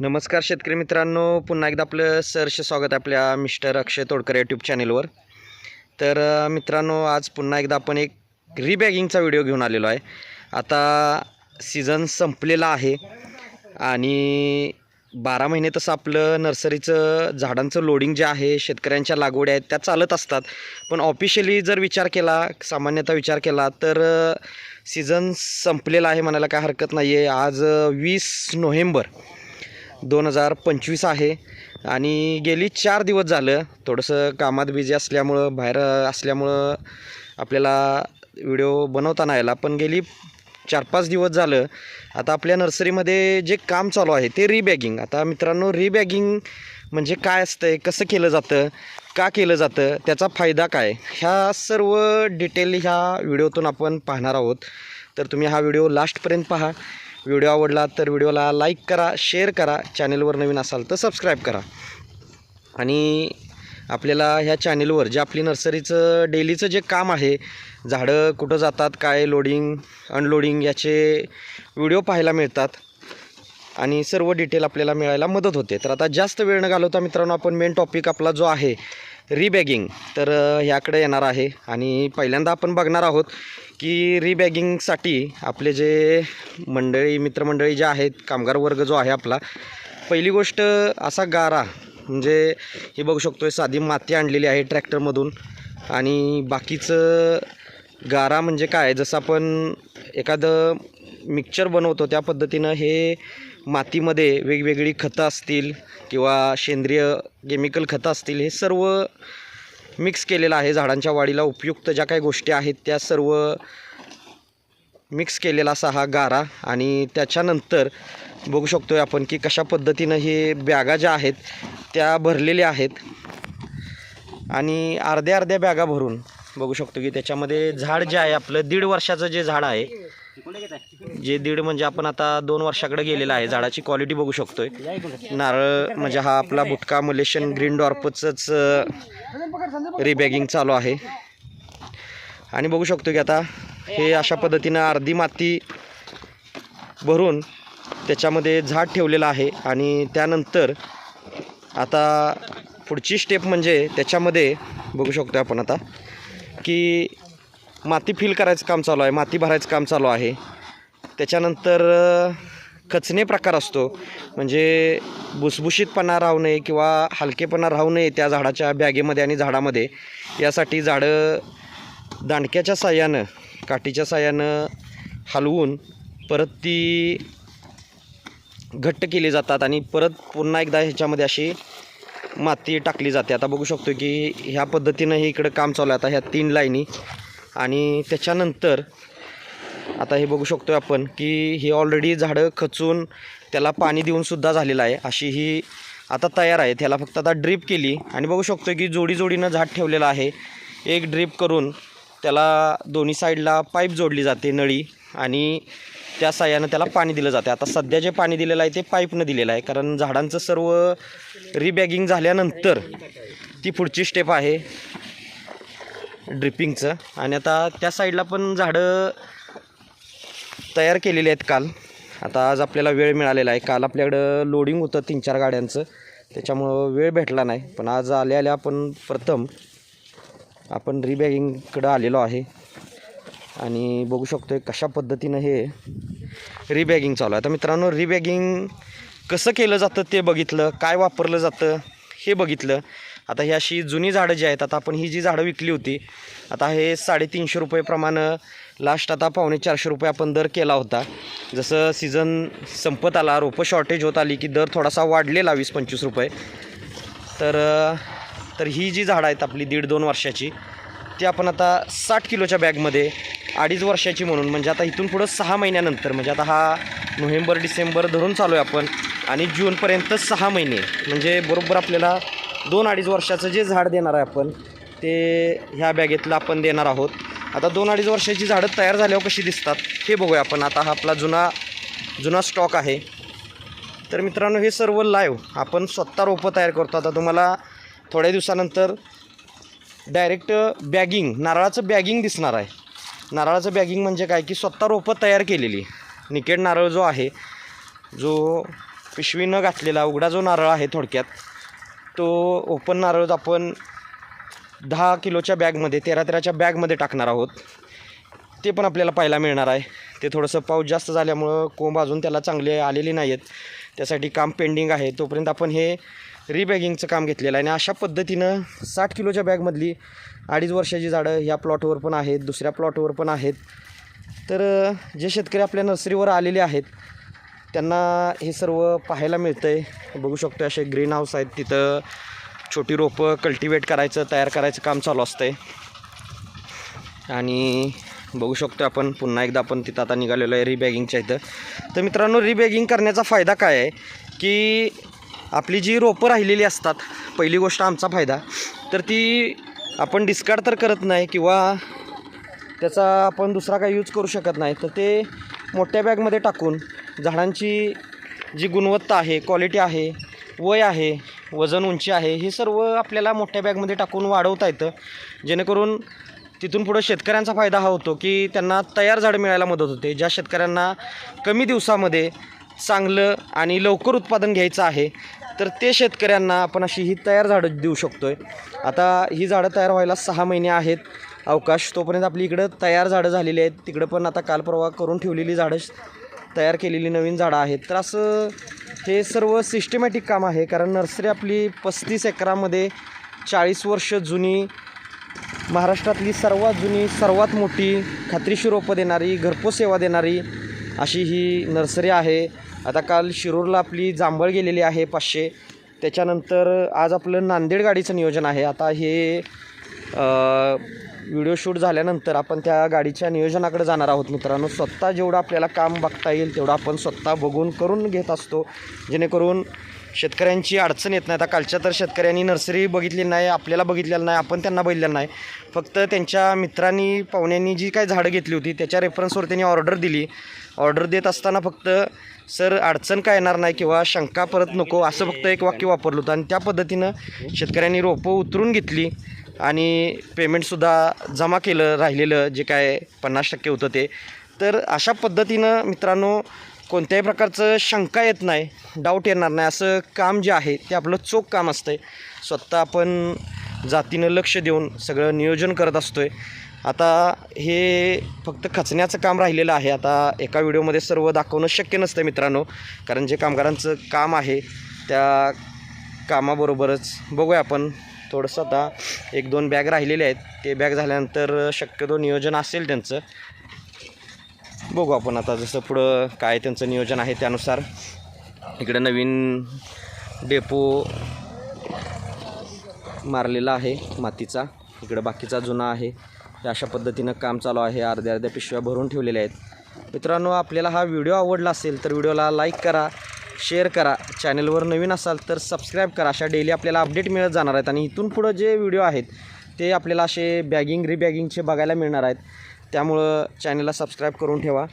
नमस्कार शेतकरी मित्रांनो पुन्हा एकदा आपलं सरसे स्वागत आहे आपल्या मिस्टर अक्षय तोडकर यूट्यूब चॅनेलवर तर मित्रांनो आज पुन्हा एकदा आपण एक रिबॅगिंगचा व्हिडिओ घेऊन आलेलो आहे. आता सीझन संपलेला आहे आणि बारा महिने तसं आपलं नर्सरीचं झाडांचं लोडिंग जे आहे शेतकऱ्यांच्या लागवडी आहेत त्या चालत असतात. पण ऑफिशियली जर विचार केला सामान्यतः विचार केला तर सीझन संपलेला आहे म्हणायला काय हरकत नाही आहे आज वीस नोव्हेंबर दोन हजार पंचवीस आहे. आणि गेली चार दिवस झालं थोडंसं कामात बिझी असल्यामुळं बाहेर असल्यामुळं आपल्याला व्हिडिओ बनवता नाही आला. पण गेली चार पाच दिवस झालं आता आपल्या नर्सरीमध्ये जे काम चालू आहे ते रिबॅगिंग. आता मित्रांनो रिबॅगिंग म्हणजे काय असतं कसं केलं जातं का केलं जातं त्याचा फायदा काय? ह्या सर्व डिटेल ह्या व्हिडिओतून आपण पाहणार आहोत. तर तुम्ही हा व्हिडिओ लास्टपर्यंत पहा. व्हिडिओ आवडला तर व्हिडिओला लाईक करा शेअर करा चॅनेलवर नवीन असाल तर सबस्क्राईब करा. आणि आपल्याला ह्या चॅनेलवर जे आपली नर्सरीचं डेलीचं जे काम आहे झाडं कुठं जातात काय लोडिंग अनलोडिंग याचे व्हिडिओ पाहायला मिळतात आणि सर्व डिटेल आपल्याला मिळायला मदत होते. तर आता जास्त वेळ न घालवता मित्रांनो आपण मेन टॉपिक आपला जो आहे रिबॅगिंग तर ह्याकडे येणार आहे आणि पहिल्यांदा आपण बघणार आहोत की रिबॅगिंगसाठी आपले जे मंडळी मित्रमंडळी जे आहेत कामगार वर्ग जो आहे आपला पहिली गोष्ट असा गारा म्हणजे हे बघू शकतो साधी माती आणलेली आहे ट्रॅक्टरमधून. आणि बाकीचं गारा म्हणजे काय जसं आपण एखादं मिक्सचर बनवतो त्या पद्धतीनं हे मातीमध्ये वेगवेगळी खतं असतील किंवा सेंद्रिय केमिकल खतं असतील हे सर्व मिक्स केलेलं आहे झाडांच्या वाढीला उपयुक्त ज्या काही गोष्टी आहेत त्या सर्व मिक्स केलेला असा हा गारा. आणि त्याच्यानंतर बघू शकतो आपण की कशा पद्धतीनं हे बॅगा ज्या आहेत त्या भरलेल्या आहेत. आणि अर्ध्या अर्ध्या बॅगा भरून बघू शकतो की त्याच्यामध्ये झाड जे आहे आपलं दीड वर्षाचं जे झाड आहे जे दीड म्हणजे आपण आता दोन वर्षाकडे गेलेलं आहे झाडाची क्वालिटी बघू शकतोय. नारळ म्हणजे हा आपला बुटका मलेशियन ग्रीन डॉर्पचंच रिबॅगिंग चालू आहे. आणि बघू शकतो की आता हे अशा पद्धतीनं अर्धी माती भरून त्याच्यामध्ये झाड ठेवलेलं आहे. आणि त्यानंतर आता पुढची स्टेप म्हणजे त्याच्यामध्ये बघू शकतो आपण आता की माती फिल करायचं काम चालू आहे माती भरायचं काम चालू आहे. त्याच्यानंतर अ, खचणे प्रकार असतो. म्हणजे भुसभुशीतपणा राहू नये किंवा हलकेपणा राहू नये त्या झाडाच्या बॅगेमध्ये आणि झाडामध्ये. यासाठी झाडं दांडक्याच्या साह्यानं काठीच्या साह्यानं हलवून परत ती घट्ट केली जातात आणि परत पुन्हा एकदा ह्याच्यामध्ये अशी माती टाकली जाते. आता बघू शकतो की ह्या पद्धतीनं हे इकडं काम चालू आहे. आता ह्या तीन लाईनी आणि त्याच्यानंतर आता हे बघू शकतो आपण की ही ऑलरेडी झाडं खचून त्याला पाणी देऊनसुद्धा झालेलं आहे. अशी ही आता तयार आहे. त्याला फक्त आता ड्रीप केली. आणि बघू शकतो की जोडी जोडीनं झाड ठेवलेलं आहे. एक ड्रीप करून त्याला दोन्ही साईडला पाईप जोडली जाते नळी आणि त्या साह्यानं त्याला पाणी दिलं जाते. आता सध्या जे पाणी दिलेलं आहे ते पाईपनं दिलेलं आहे. कारण झाडांचं सर्व रिबॅगिंग झाल्यानंतर ती पुढची स्टेप आहे ड्रिपिंगचं आणि आता त्या साईडला पण झाडं तयार केलेले आहेत काल. आता आज आपल्याला वेळ मिळालेला आहे. काल आपल्याकडं लोडिंग होतं तीन चार गाड्यांचं. त्याच्यामुळं वेळ भेटला नाही. पण आज आल्या आल्या आपण प्रथम आपण रिबॅगिंगकडं आलेलो आहे. आणि बघू शकतो कशा पद्धतीनं हे रिबॅगिंग चालू आहे. आता मित्रांनो रिबॅगिंग कसं केलं जातं ते बघितलं. काय वापरलं जातं हे बघितलं. आता ही अशी जुनी झाडं जी आहेत आता आपण ही जी झाडं विकली होती आता हे साडेतीनशे रुपये प्रमाणं लास्ट आता पावणे चारशे रुपये आपण दर केला होता. जसं सीझन संपत आला रोपं शॉर्टेज होत आली की दर थोडासा वाढलेला वीस पंचवीस रुपये. तर तर ही जी झाडं आहेत आपली दीड दोन वर्षाची ती आपण आता साठ किलोच्या बॅगमध्ये अडीच वर्षाची म्हणून म्हणजे आता इथून पुढं सहा महिन्यानंतर म्हणजे आता हा नोव्हेंबर डिसेंबर धरून चालू आहे आपण. आणि जूनपर्यंत सहा महिने म्हणजे बरोबर आपल्याला दोन अडीच वर्षाचं जे झाड देणार आहे आपण ते ह्या बॅगेतलं आपण देणार आहोत. आता दोन अडीच वर्षाची झाडं तयार झाल्यावर कशी दिसतात हे बघूया आपण. आता हा आपला जुना जुना स्टॉक आहे. तर मित्रांनो हे सर्व लाईव्ह आपण स्वतः रोपं तयार करतो. आता तुम्हाला थोड्या दिवसानंतर डायरेक्ट बॅगिंग नारळाचं बॅगिंग दिसणार आहे. नारळाचं बॅगिंग म्हणजे काय? की स्वतः रोपं तयार केलेली. निकेड नारळ जो आहे जो पिशवी न घातलेला उघडा जो नारळ आहे थोडक्यात तो ओपन नारळ आपण दहा किलोच्या बॅगमध्ये तेरा तेराच्या बॅगमध्ये टाकणार आहोत. ते पण आपल्याला पाहायला मिळणार आहे. ते थोडंसं पाऊस जास्त झाल्यामुळं कोंब अजून त्याला चांगले आलेले नाही आहेत त्यासाठी काम पेंडिंग आहे. तोपर्यंत आपण हे रिबॅगिंगचं काम घेतलेलं आहे. आणि अशा पद्धतीनं साठ किलोच्या बॅगमधली अडीच वर्षाची झाडं ह्या प्लॉटवर पण आहेत दुसऱ्या प्लॉटवर पण आहेत. तर जे शेतकरी आपल्या नर्सरीवर आलेले आहेत त्यांना हे सर्व पाहायला मिळतं आहे बघू शकतो असे ग्रीन हाऊस आहेत तिथं. छोटी रोपं कल्टिवेट करायचं तयार करायचं काम चालू असतं आहे आणि बघू शकतो आपण पुन्हा एकदा आपण तिथं आता निघालेलो आहे रिबॅगिंगच्या इथं. तर मित्रांनो रिबॅगिंग करण्याचा फायदा काय आहे? की आपली जी रोपं राहिलेली असतात पहिली गोष्ट आमचा फायदा. तर ती आपण डिस्कार्ड तर करत नाही किंवा त्याचा आपण दुसरा काही यूज करू शकत नाही. तर ते मोठ्या बॅगमध्ये टाकून झाडांची जी गुणवत्ता आहे क्वालिटी आहे वय आहे वजन उंची आहे हे सर्व आपल्याला मोठ्या बॅगमध्ये टाकून वाढवता येतं. जेणेकरून तिथून पुढं शेतकऱ्यांचा फायदा हा होतो की त्यांना तयार झाडं मिळायला मदत होते ज्या शेतकऱ्यांना कमी दिवसामध्ये चांगलं आणि लवकर उत्पादन घ्यायचं आहे तर ते शेतकऱ्यांना आपण अशी ही तयार झाडं देऊ शकतो आहे आता ही झाडं तयार व्हायला सहा महिने आहेत अवकाश तोपर्यंत आपली इकडं तयार झाडं झालेली आहेत तिकडं पण आता कालप्रवाह करून ठेवलेली झाडं तयार केलेली नवीन झाडं आहेत तर असं हे सर्व सिस्टमॅटिक काम आहे कारण नर्सरी आपली पस्तीस एकरामध्ये चाळीस वर्ष जुनी महाराष्ट्रातली सर्वात जुनी सर्वात मोठी खात्रीशी रोपं देणारी घरपोच सेवा देणारी अशी ही नर्सरी आहे. आता काल शिरूरला आपली जांभळ गेलेली आहे पाचशे. त्याच्यानंतर आज आपलं नांदेड गाडीचं नियोजन आहे. आता हे व्हिडिओ शूट झाल्यानंतर आपण त्या गाडीच्या नियोजनाकडे जाणार आहोत मित्रांनो. स्वतः जेवढं आपल्याला काम बघता येईल तेवढं आपण स्वतः बघून करून घेत असतो. जेणेकरून शेतकऱ्यांची अडचण येत नाही. आता कालच्या तर शेतकऱ्यांनी नर्सरी बघितली नाही आपल्याला बघितलेलं नाही आपण त्यांना बघितलेलं नाही. फक्त त्यांच्या मित्रांनी पाहुण्यांनी जी काही झाडं घेतली होती त्याच्या रेफरन्सवर त्यांनी ऑर्डर दिली. ऑर्डर देत असताना फक्त सर अडचण काय येणार नाही किंवा शंका परत नको असं फक्त एक वाक्य वापरलं होतं. आणि त्या पद्धतीनं शेतकऱ्यांनी रोपं उतरून घेतली. आणि पेमेंटसुद्धा जमा केलं राहिलेलं जे काय पन्नास टक्के होतं ते. तर अशा पद्धतीनं मित्रांनो कोणत्याही प्रकारचं शंका येत नाही डाऊट येणार नाही. असं काम जे आहे ते आपलं चोख काम असतं आहे स्वतः आपण जातीनं लक्ष देऊन सगळं नियोजन करत असतो आहे आता हे फक्त खचण्याचं काम राहिलेलं आहे. आता एका व्हिडिओमध्ये सर्व दाखवणं शक्य नसतं मित्रांनो. कारण जे कामगारांचं काम आहे त्या कामाबरोबरच बघूया आपण. थोडंसं आता एक दोन बॅग राहिलेले आहेत. ते बॅग झाल्यानंतर शक्यतो नियोजन असेल त्यांचं. बघू आपण आता जसं पुढं काय त्यांचं नियोजन आहे त्यानुसार. इकडं नवीन डेपो मारलेला आहे मातीचा. इकडं बाकीचा जुना आहे. हे अशा पद्धतीनं काम चालू आहे. अर्ध्या अर्ध्या पिशव्या भरून ठेवलेल्या आहेत. मित्रांनो आपल्याला हा व्हिडिओ आवडला असेल तर व्हिडिओला लाईक करा. शेअर करा. चॅनलवर नवीन असाल तर सबस्क्राईब करा. अशा डेली आपल्याला अपडेट मिळत जाणार आहेत. आणि इथून पुढं जे व्हिडिओ आहेत ते आपल्याला असे बॅगिंग रिबॅगिंगचे बघायला मिळणार आहेत. त्यामुळं चॅनलला सबस्क्राईब करून ठेवा.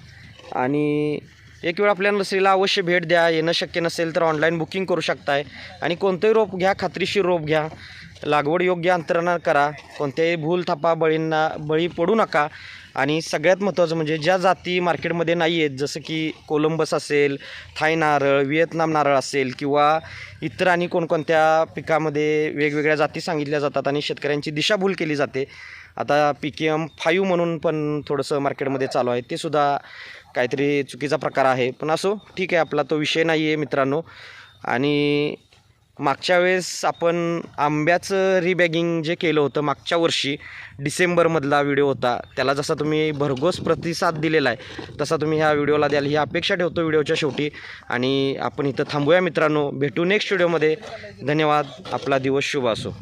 आणि एक वेळ आपल्या नर्सरीला अवश्य भेट द्या. येणं शक्य नसेल तर ऑनलाईन बुकिंग करू शकताय. आणि कोणतंही रोप घ्या खात्रीशीर रोप घ्या. लागवड योग्य अंतरणा करा. कोणत्याही भूल थापा बळींना बळी पडू नका. आणि सगळ्यात महत्त्वाचं म्हणजे ज्या जाती मार्केटमध्ये नाही आहेत जसं की कोलंबस असेल थाय नारळ व्हिएतनाम नारळ असेल किंवा इतर आणि कोणकोणत्या पिकामध्ये वेगवेगळ्या जाती सांगितल्या जातात आणि शेतकऱ्यांची दिशाभूल केली जाते आता पी के एम फाईव्ह म्हणून पण थोडंसं मार्केटमध्ये चालू आहे ते सुद्धा काहीतरी चुकीचा प्रकार आहे. पण असो ठीक आहे आपला तो विषय नाही आहे मित्रांनो. आणि मागच्या वेळेस आपण आंब्याचं रिबॅगिंग जे केलं होतं मागच्या वर्षी डिसेंबरमधला व्हिडिओ होता. त्याला जसा तुम्ही भरघोस प्रतिसाद दिलेला आहे तसा तुम्ही ह्या व्हिडिओला द्याल. ही अपेक्षा ठेवतो व्हिडिओच्या शेवटी. आणि आपण इथं थांबूया मित्रांनो. भेटू नेक्स्ट व्हिडिओमध्ये धन्यवाद. आपला दिवस शुभ असो.